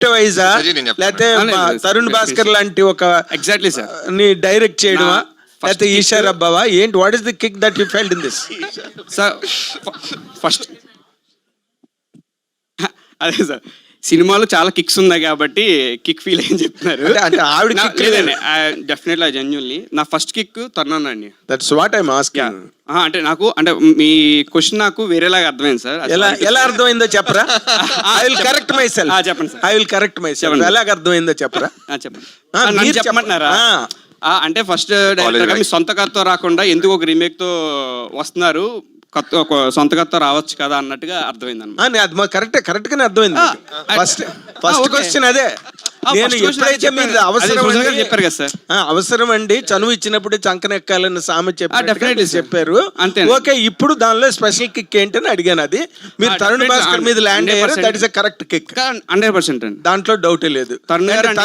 వైజా. లేకపోతే తరుణ్ భాస్కర్ లాంటి ఒక ఎగ్జాక్ట్లీ సార్ని డైరెక్ట్ చేయడమా? లేకపోతే ఈషా రబ్బావా ఏంటి what is the kick that you felt in this sir first అదే సార్ సినిమాలో చాలా కిక్స్ ఉన్నాయి కాబట్టి కిక్ ఫీల్ అని చెప్తున్నారు. అంటే- ఆవిడ నా- kick లేదండి డెఫినెట్లీ జెన్యున్లీ. నా ఫస్ట్ కిక్ అండి దట్స్ వాట్ ఐ. ఆస్కింగ్ అంటే నాకు అంటే మీ క్వశ్చన్ నాకు వేరేలాగా అర్థమైంది సార్. ఎలా. ఎలా అర్థమైందో చెప్పరా? I will correct myself ఆ, చెప్పండి sir. I will correct myself చెప్పండి. ఎలాగ అర్థమైందో చెప్పరా? ఆ, చెప్పండి. ఆ, ఆ, నన్ను మీరు చెప్ప- చెప్పమంటున్నారా? ఆ. ఆ, అంటే ఫస్ట్ డైరెక్టర్గా మీ సొంత కథతో రాకుండా ఎందుకు ఒక రీమేక్తో వస్తున్నారు? కొత్త ఒక సొంత కథతో రావచ్చు కదా అన్నట్టుగా అర్థమైంది అనమాట అది కరెక్ట్ కరెక్ట్ గానే అర్థమైంది ఫస్ట్ ఫస్ట్. క్వశ్చన్ అదే నేను ఎప్పుడైతే మీరు చెప్పారు. అవసరం చెప్పారు కదా సార్. అవసరం అండి చనువు ఇచ్చినప్పుడు చంకనెక్కాలని సామె definitely చెప్పి sir. చెప్పారు అంతే. ఓకే ఇప్పుడు దానిలో స్పెషల్ కిక్ ఏంటని అడిగాను అది మీరు తరుణ్ భాస్కర్ మీద ల్యాండ్ అయ్యారు 100% that is correct kick hundred percent అండి దాంట్లో డౌటే లేదు తరుణ్ గారు తరుణ్